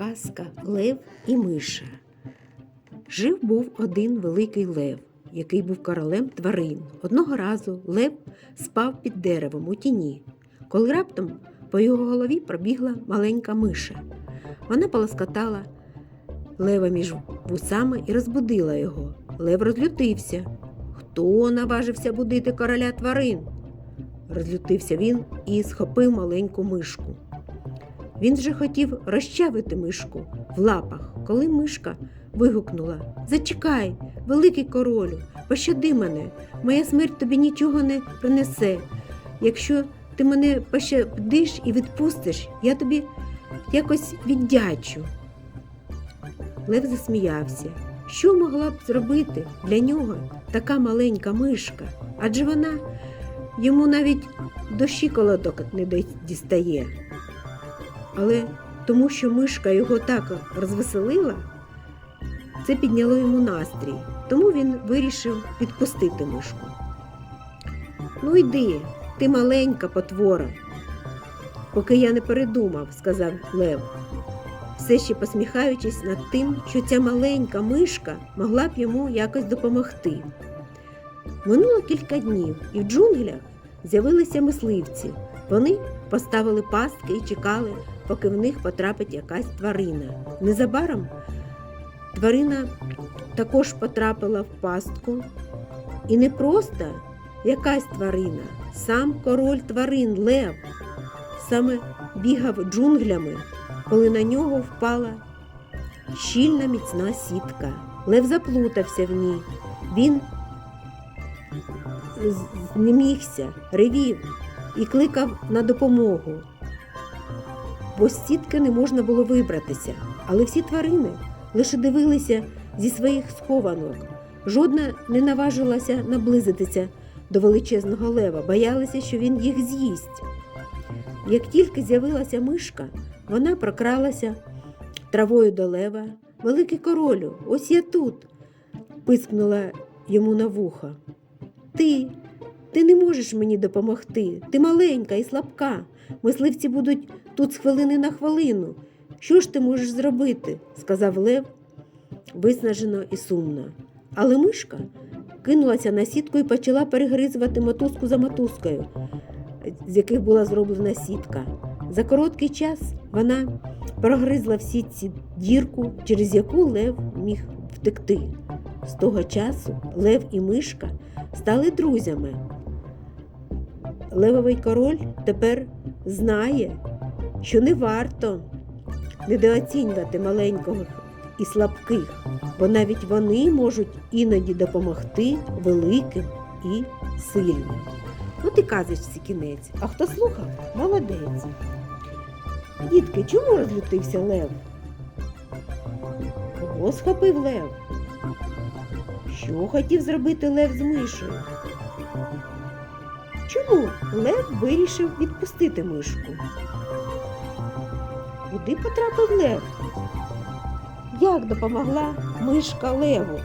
Казка Лев і Миша. Жив був один великий лев, який був королем тварин. Одного разу лев спав під деревом у тіні, коли раптом по його голові пробігла маленька миша. Вона полоскотала лева між вусами і розбудила його. Лев розлютився. Хто наважився будити короля тварин? Розлютився він і схопив маленьку мишку. Він же хотів розчавити мишку в лапах, коли мишка вигукнула Зачекай, великий королю, пощади мене, моя смерть тобі нічого не принесе. Якщо ти мене пощадиш і відпустиш, я тобі якось віддячу. Лев засміявся. Що могла б зробити для нього така маленька мишка? Адже вона йому навіть до щиколоток не дістає. Але тому, що мишка його так розвеселила, це підняло йому настрій. Тому він вирішив відпустити мишку. Ну йди, ти маленька потвора, поки я не передумав, сказав Лев, все ще посміхаючись над тим, що ця маленька мишка могла б йому якось допомогти. Минуло кілька днів, і в джунглях з'явилися мисливці. Вони поставили пастки і чекали, поки в них потрапить якась тварина. Незабаром тварина також потрапила в пастку. І не просто якась тварина, сам король тварин Лев саме бігав джунглями, коли на нього впала щільна міцна сітка. Лев заплутався в ній. Він знемігся, ревів і кликав на допомогу. Бо з сітки не можна було вибратися, але всі тварини лише дивилися зі своїх схованок. Жодна не наважилася наблизитися до величезного лева, боялися, що він їх з'їсть. Як тільки з'явилася мишка, вона прокралася травою до лева. Великий королю, ось я тут, пискнула йому на вухо. Ти, ти не можеш мені допомогти. Ти маленька і слабка. Мисливці будуть тут з хвилини на хвилину. Що ж ти можеш зробити? сказав Лев виснажено і сумно. Але мишка кинулася на сітку і почала перегризувати мотузку за мотузкою, з яких була зроблена сітка. За короткий час вона прогризла в сітці дірку, через яку Лев міг втекти. З того часу Лев і мишка стали друзями. Левовий король тепер знає, що не варто недооцінювати маленького і слабких, бо навіть вони можуть іноді допомогти великим і сильним. От і казочці кінець. А хто слухав, молодець. Дітки, чому розлютився Лев? Кого схопив Лев? Що хотів зробити Лев з мишею? Чому Лев вирішив відпустити мишку? Куди потрапив Лев? Як допомогла мишка Леву?